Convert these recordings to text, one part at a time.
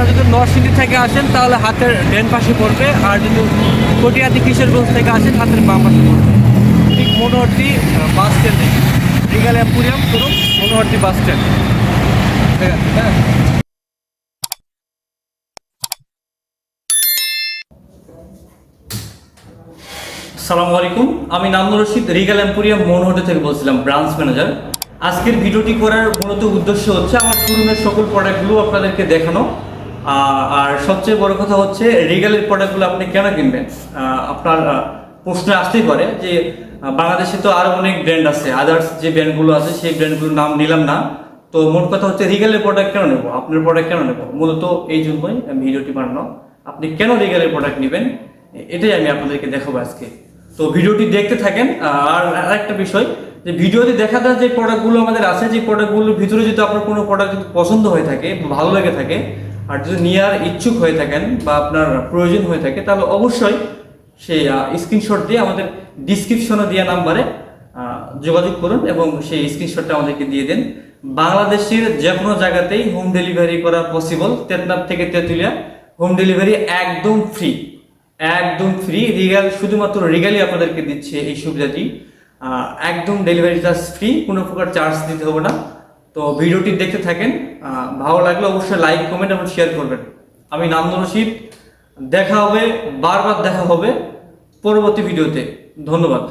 আপনারা যদি নরসিংদী থেকে আসেন, তাহলে হাতের ডেন পাশে পড়বে। আর যদি কটিয়াদি কিশোরগঞ্জ থেকে আসেন, হাতের বাম পাশে পড়বে। ঠিক মনোহরটি বাস স্ট্যান্ডে। রিগাল অ্যাম্পুরিয়াম ধরুন মনোহরটি বাস স্ট্যান্ড। ঠিক আছে হ্যাঁ। সালামু আলাইকুম। আমি নামনুর রশিদ, রিগাল এম্পোরিয়াম মনোহরতে থেকে বলছিলাম, ব্রাঞ্চ ম্যানেজার। আজকের ভিডিওটি করার মূলত উদ্দেশ্য হচ্ছে, আমার শোরুমের সকল প্রোডাক্টগুলো আপনাদেরকে দেখানো। আর সবচেয়ে বড় কথা হচ্ছে রিগালের প্রোডাক্টগুলো আপনি কেন কিনবেন? আপনার প্রশ্ন আসতেই পারে যে বাংলাদেশে তো আরও অনেক ব্র্যান্ড আছে। আদার্স যে ব্র্যান্ডগুলো আছে, সেই ব্র্যান্ডগুলোর নাম নিলাম না। তো মোট কথা হচ্ছে রিগালের প্রোডাক্ট কেন নেব? আপনার প্রোডাক্ট কেন নেব? মূলত এই জন্যই ভিডিওটি বানানো। আপনি কেন রিগালের প্রোডাক্ট নেবেন? এটাই আমি আপনাদেরকে দেখাবো আজকে। তো ভিডিওটি দেখতে থাকেন। আর আরেকটা বিষয়, যে ভিডিওতে দেখা যায় যে প্রোডাক্টগুলো আমাদের আছে, যে প্রোডাক্টগুলোর ভিতরে যদি আপনার কোনো প্রোডাক্ট যদি পছন্দ হয়ে থাকে ভালো লেগে থাকে আর যদি নেওয়ার ইচ্ছুক হয়ে থাকেন বা আপনার প্রয়োজন হয়ে থাকে, তাহলে অবশ্যই সেই স্ক্রিনশট দিয়ে আমাদের ডিসক্রিপশনে দেওয়া নাম্বারে যোগাযোগ করুন এবং সেই স্ক্রিনশটটা আমাদেরকে দিয়ে দেন। বাংলাদেশের যে কোনো জায়গাতেই হোম ডেলিভারি করা পসিবল তেতনাথ থেকে তেঁতুলিয়া হোম ডেলিভারি একদম ফ্রি একদম ফ্রি রিগাল শুধুমাত্র রিগালই আপনাদেরকে দিচ্ছে এই সুবিধাটি। একদম ডেলিভারি চার্জ ফ্রি কোনো প্রকার চার্জ দিতে হবে না। তো ভিডিওটি দেখতে থাকেন ভালো লাগলে অবশ্যই লাইক কমেন্ট এবং শেয়ার করবেন। আমি নামদন রশিদ, দেখা হবে, বারবার দেখা হবে পরবর্তী ভিডিওতে। ধন্যবাদ।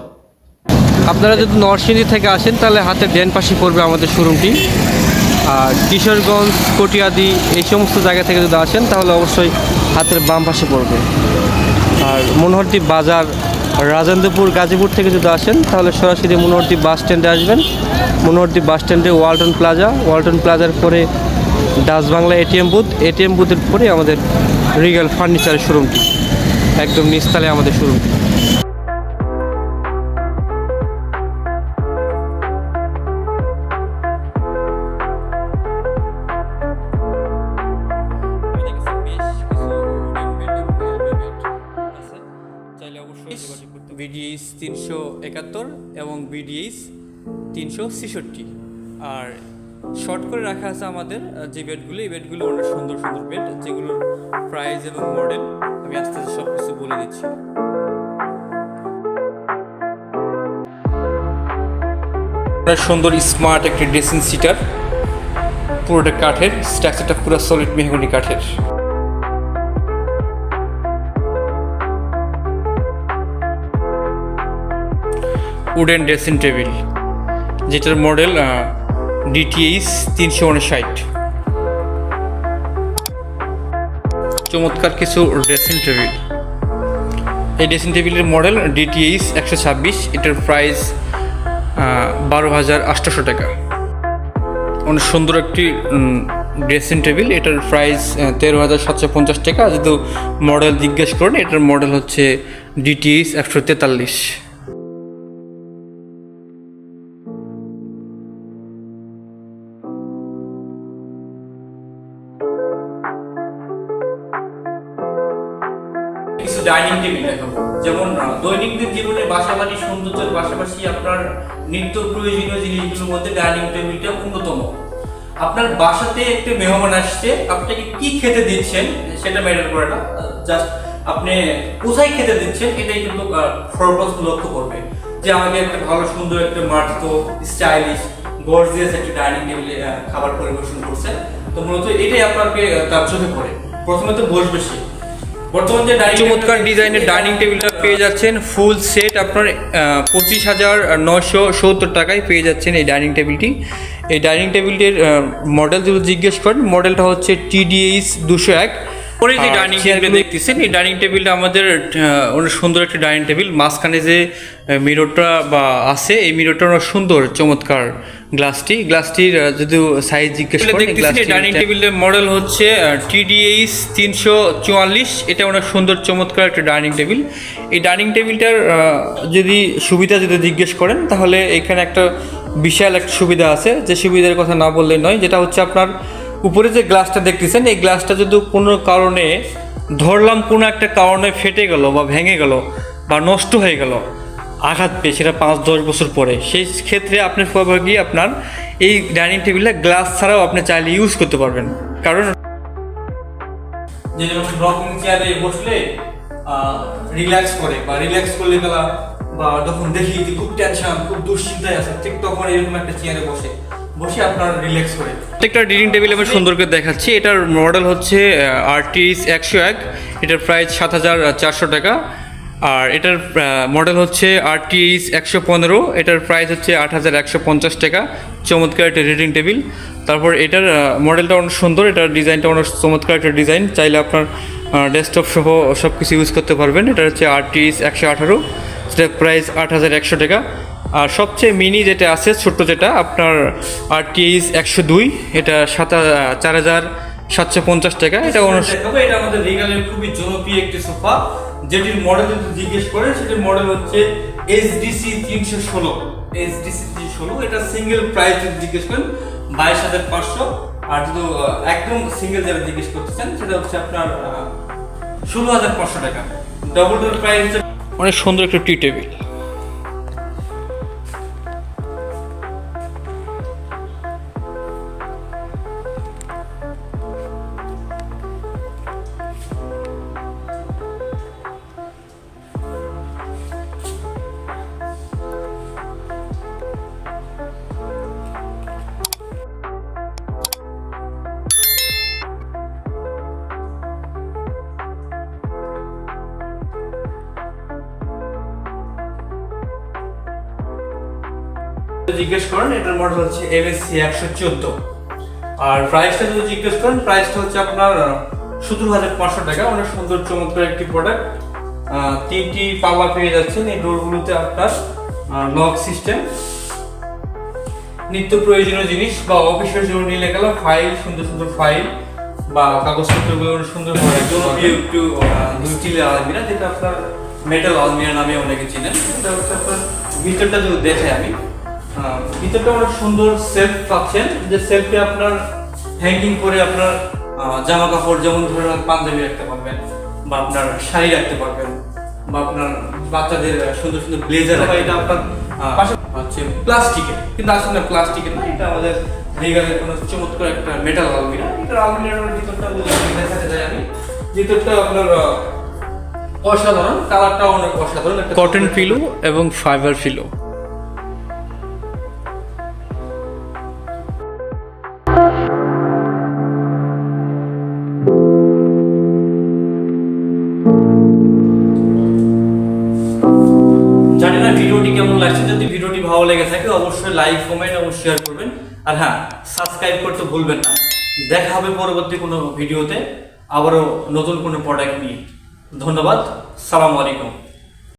আপনারা যদি নরসিংদী থেকে আসেন, তাহলে হাতের ডেন পাশে পড়বে আমাদের শোরুমটি। আর কিশোরগঞ্জ, কটিয়াদি, এই সমস্ত জায়গা থেকে যদি আসেন, তাহলে অবশ্যই হাতের বাম পাশে পড়বে। আর মনোহরদ্বীপ বাজার রাজেন্দ্রপুর, গাজীপুর থেকে যদি আসেন, তাহলে সরাসরি মনোহরদ্বীপ বাস স্ট্যান্ডে আসবেন। মনোহরদ্বীপ বাস স্ট্যান্ডে ওয়ালটন প্লাজা। ওয়ালটন প্লাজার পরে Dutch Bangla A T M booth. A T M বুথের পরে আমাদের রিগাল ফার্নিচারের শোরুমটি একদম নিস্তালে আমাদের শোরুমটি বিডিএইচ তিনশো একাত্তর এবং বিডিএইচ তিনশো ছেষট্টি। আর শর্ট করে রাখা আছে আমাদের যে বেডগুলো এই বেডগুলো অনেক সুন্দর সুন্দর বেড যেগুলোর প্রাইস এবং মডেল আমি আস্তে আস্তে সব কিছু বলে দিচ্ছি। সুন্দর স্মার্ট একটি ড্রেসিং সিটার পুরোটা কাঠের স্ট্রাকচারটা পুরো সলিড মেহগনি কাঠের। উডেন ড্রেসিং টেবিল যেটার মডেল ডিটিএইচ তিনশো উনষাট। চমৎকার কিছু ড্রেসিং টেবিল এই ড্রেসিং টেবিলের মডেল ডিটিএইচ একশো ছাব্বিশ, এটার প্রাইস বারো হাজার আটশোশো টাকা। অনেক সুন্দর একটি ড্রেসিং টেবিল এটার প্রাইস তেরো হাজার সাতশো পঞ্চাশ টাকা। যেহেতু মডেল জিজ্ঞেস করেন, এটার মডেল হচ্ছে ডিটিএইচ একশো তেতাল্লিশ। কিছু ডাইনিং টেবিল দেখাবো। যেমন দৈনন্দিন জীবনের বাসা বাড়ি সৌন্দর্যের পাশাপাশি আপনার নিত্য প্রয়োজনীয় জিনিসগুলোর মধ্যে ডাইনিং টেবিলটা অন্যতম। আপনার বাসাতে একটা মেহমান আসছে, আপনাকে কি খেতে দিচ্ছেন সেটা ম্যাটার করে না। জাস্ট আপনি কোথায় খেতে দিচ্ছেন এটাই কিন্তু ফরপাস লক্ষ্য করবে। যে আমাকে একটা ভালো, সুন্দর একটা মার্জিত স্টাইলিশ গর্জিয়াস একটা ডাইনিং টেবিলে খাবার পরিবেশন করছে। তো মূলত এটাই আপনাকে তার চোখে পড়ে। প্রথমে তো বসবে সে। বর্তমান যে চমৎকার ডিজাইনের ডাইনিং টেবিলটা পেয়ে যাচ্ছেন। ফুল সেট আপনার পঁচিশ হাজার নশো সত্তর টাকায় পেয়ে যাচ্ছেন এই ডাইনিং টেবিলটি এই ডাইনিং টেবিলটির মডেল যদি জিজ্ঞেস করেন মডেলটা হচ্ছে টিডিএইচ দুশো এক। পরে যে ডাইনিং টেবিলটা দেখতেছেন এই ডাইনিং টেবিলটা আমাদের অনেক সুন্দর একটা ডাইনিং টেবিল মাঝখানে যে মিররটা বা আছে এই মিররটা অনেক সুন্দর চমৎকার গ্লাসটি গ্লাসটির যদি সাইজ জিজ্ঞেস করেন ডাইনিং টেবিলের মডেল হচ্ছে টিডিএইচ তিনশো চুয়াল্লিশ। এটা অনেক সুন্দর চমৎকার একটা ডাইনিং টেবিল এই ডাইনিং টেবিলটার যদি সুবিধা যদি জিজ্ঞেস করেন তাহলে এখানে একটা বিশাল একটা সুবিধা আছে। যে সুবিধার কথা না বললে নয় যেটা হচ্ছে আপনার উপরে যে গ্লাসটা দেখতেছেন, এই গ্লাসটা যদি কোনো কারণে ধরলাম কোনো একটা কারণে ফেটে গেল বা ভেঙে গেল বা নষ্ট হয়ে গেল, আঘাত পেয়ে, সেটা পাঁচ, দশ বছর পরে, সেই ক্ষেত্রে আপনার গিয়ে আপনার এই ডাইনিং টেবিলে গ্লাস ছাড়াও আপনি চাইলে ইউজ করতে পারবেন। কারণ রকিং চেয়ারে বসলে রিল্যাক্স করে বা রিল্যাক্স করলে বা যখন দেখি খুব টেনশন খুব দুশ্চিন্তায় আছে, ঠিক তখন এরকম একটা চেয়ারে বসে। বসে আপনার রিল্যাক্স করে। প্রত্যেকটা ডিনিং টেবিল আমি সুন্দর করে দেখাচ্ছি। এটার মডেল হচ্ছে আরটিএস একশো এক। এটার প্রাইস সাত হাজার চারশো টাকা। আর এটার মডেল হচ্ছে আরটিএস একশো পনেরো। এটার প্রাইস হচ্ছে আট হাজার একশো পঞ্চাশ টাকা। চমৎকার একটা রিডিং টেবিল তারপর এটার মডেলটা অনেক সুন্দর। এটার ডিজাইনটা অনেক চমৎকার একটা ডিজাইন চাইলে আপনার ডেস্কটপ সহ সব কিছু ইউজ করতে পারবেন। এটা হচ্ছে আরটিএস একশো আঠারো। সেটার প্রাইস আট হাজার একশো টাকা। আর সবচেয়ে মিনি যেটা আছে ছোট্ট যেটা আপনার আরটিএস একশো দুই এটা সাত চার হাজার সাতশো পঞ্চাশ টাকা। এটা দেখাবো এটা আমাদের রিগালের খুবই জনপ্রিয় একটি সোফা যেটির মডেল যদি জিজ্ঞেস করেন সেটির মডেল হচ্ছে এইচডিসি তিনশো ষোলো। এইচডিসি তিনশো ষোলো এটা সিঙ্গেল প্রাইস যদি জিজ্ঞেস করেন বাইশ হাজার পাঁচশো। আর যদি একদম সিঙ্গেল যারা জিজ্ঞেস করতেছেন সেটা হচ্ছে আপনার ষোলো হাজার পাঁচশো টাকা। ডবল ডোর প্রাইস অনেক সুন্দর একটা টি টেবিল জিজ্ঞেস করেন এটার মডেল হচ্ছে এমএসসি একশো চোদ্দ। আর প্রাইসটা যদি জিজ্ঞেস করেন প্রাইসটা হচ্ছে আপনার সতেরো হাজার পাঁচশো টাকা। অনেক সুন্দর চমৎকার একটি প্রোডাক্ট তিনটি পাল্লা পেয়ে যাচ্ছেন এই ডোরগুলোতে আপনার লক সিস্টেম নিত্য প্রয়োজনীয় জিনিস বা অফিসের জন্য নিলে গেল ফাইল সুন্দর সুন্দর ফাইল বা কাগজপত্রগুলো সুন্দর করে জনপ্রিয় একটু স্টিলের আলমিরা যেটা আপনার মেটাল আলমিরা নামে অনেকে চিনেন। এটা হচ্ছে আপনার ভিতরটা যদি দেখে আমি ভিতরটা অনেক সুন্দর সেলফ পাচ্ছেন। যে সেলফে আপনার হ্যাঙ্গিং করে আপনার জামা কাপড় যেমন ধরুন পাঞ্জাবি রাখতে পারবেন বা আপনার শাড়ি রাখতে পারবেন বা আপনার বাচ্চাদের সুন্দর সুন্দর ব্লেজার বা এটা আপনার হচ্ছে প্লাস্টিকের কিন্তু আসলে প্লাস্টিকের না এটা আমাদের রিগালের কোনো চমৎকার একটা মেটাল আলমিরা এটা আলমিরার ভিতরটা দেখাতে যাই আমি। ভিতরটা আপনার অসাধারণ কালারটাও অনেক অসাধারণ। একটা কটন ফিলো এবং ফাইবার পিলো লাগছে যদি ভিডিওটি ভালো লেগে থাকে, অবশ্যই লাইক কমেন্ট এবং শেয়ার করবেন। আর হ্যাঁ সাবস্ক্রাইব করতে ভুলবেন না। দেখা হবে পরবর্তী কোনো ভিডিওতে। আবারও নতুন কোনো প্রোডাক্ট নিয়ে। ধন্যবাদ। সালাম আলাইকুম।